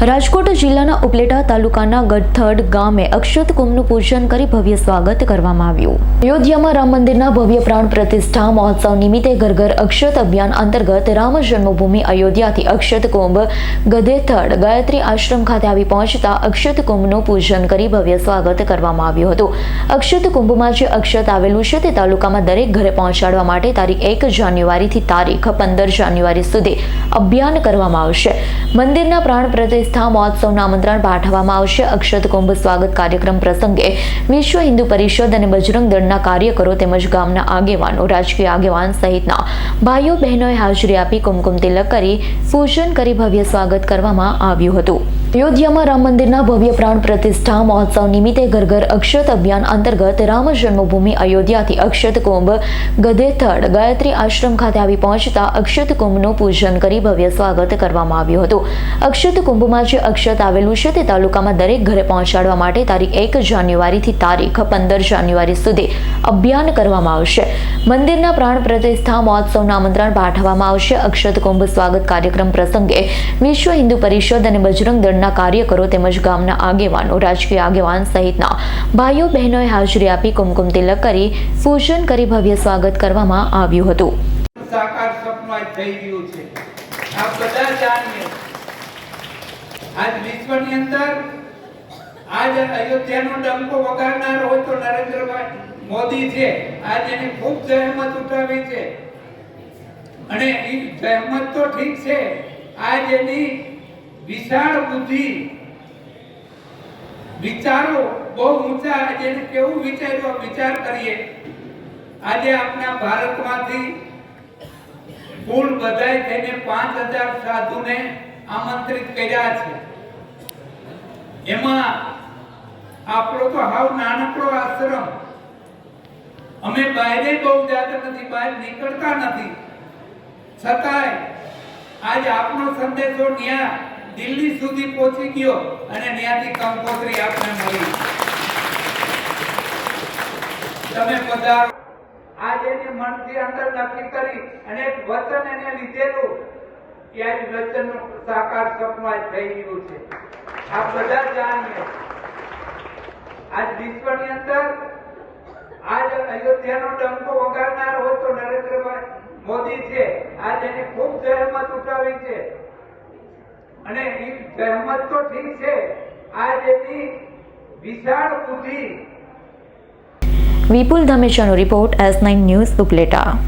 રાજકોટ જિલ્લાના ઉપલેટા તાલુકાના ગઢથડ ગામે અક્ષત કુંભનું પૂજન કરી ભવ્ય સ્વાગત કરવામાં આવ્યું. અયોધ્યામાં રામ મંદિરના ભવ્ય પ્રાણ પ્રતિષ્ઠા મહોત્સવ નિમિત્તે ઘર ઘર અક્ષત અભિયાન અંતર્ગત રામ જન્મભૂમિ અયોધ્યાથી અક્ષત કુંભ ગધેથડ ગાયત્રી આશ્રમ ખાતે આવી પહોંચતા અક્ષત કુંભનું પૂજન કરી ભવ્ય સ્વાગત કરવામાં આવ્યું હતું. અક્ષત કુંભમાં જે અક્ષત આવેલું છે તે તાલુકામાં દરેક ઘરે પહોંચાડવા માટે તારીખ એક જાન્યુઆરીથી તારીખ પંદર જાન્યુઆરી સુધી અભિયાન કરવામાં આવશે. મંદિરના પ્રાણ પ્રતિષ્ઠા મહોત્સવના આમંત્રણ પાઠવવામાં આવશે. અક્ષત કુંભ સ્વાગત કાર્યક્રમ પ્રસંગે વિશ્વ હિન્દુ પરિષદ અને બજરંગ દળના કાર્યકરો તેમજ ગામના આગેવાનો, રાજકીય આગેવાન સહિતના ભાઈઓ બહેનોએ હાજરી આપી કુમકુમ તિલક કરી પૂજન કરી ભવ્ય સ્વાગત કરવામાં આવ્યું હતું. અયોધ્યામાં રામ મંદિરના ભવ્ય પ્રાણ પ્રતિષ્ઠા મહોત્સવ નિમિત્તે ઘર ઘર અક્ષત અભિયાન અંતર્ગત રામ જન્મભૂમિ અયોધ્યાથી અક્ષત કુંભ ગધેથળ ગાયત્રી આશ્રમ ખાતે આવી પહોંચતા અક્ષત કુંભનું પૂજન કરી ભવ્ય સ્વાગત કરવામાં આવ્યું હતું. અક્ષત કુંભમાં જે અક્ષત આવેલું છે તે તાલુકામાં દરેક ઘરે પહોંચાડવા માટે તારીખ એક જાન્યુઆરીથી તારીખ પંદર જાન્યુઆરી સુધી અભિયાન કરવામાં આવશે. મંદિરના પ્રાણ પ્રતિષ્ઠા મહોત્સવનું આમંત્રણ પાઠવવામાં આવશે. અક્ષત કુંભ સ્વાગત કાર્યક્રમ પ્રસંગે વિશ્વ હિન્દુ પરિષદ અને બજરંગ દળના કાર્યકરો તેમજ ગામના આગેવાનો, રાજકીય આગેવાન સહિતના ભાઈઓ બહેનોએ હાજરી આપી કુમકુમ તિલક કરી પૂજન કરી ભવ્ય સ્વાગત કરવામાં આવ્યું હતું. અને એ જહેમત તો ઠીક છે. આજ એની વિશાળ બુદ્ધિ. વિચારો બહુ ઊંચા આજે કેવું વિચાર્યો વિચાર કરીએ. આજે આપણા ભારતમાંથી કુલ બધાય થઈને પાંચ હજાર સાધુને આમંત્રિત કર્યા છે. એમાં આપણો તો હાવ નાનકડો આશ્રમ. અમે બહારે બહુ જતા નથી, બહાર નીકળતા નથી. છતાંય આજ આપનો સંદેશો ન્યા દિલ્હી સુધી પહોંચી ગયો અને ત્યાંથી કંકોત્રી આપને મળી. તમે પધારો. આજ એની મનથી અંદર નક્કી કરી અને એક વચન એને લીધેલું આજ વચનનું સાકાર સપમાં થઈ ગયું છે. આ બધા જાણીએ. આજ વિશ્વની અંદર આજ અયોધ્યાનો ડંકો વગાડનાર હોય તો નરેન્દ્રભાઈ મોદી છે. આજ એની ખૂબ જહેમત ઉઠાવી છે. અને જહેમત તો ઠીક છે. આ એની વિશાળ બુદ્ધિ. Vipul ધમેશાનો report S nine news Upleta.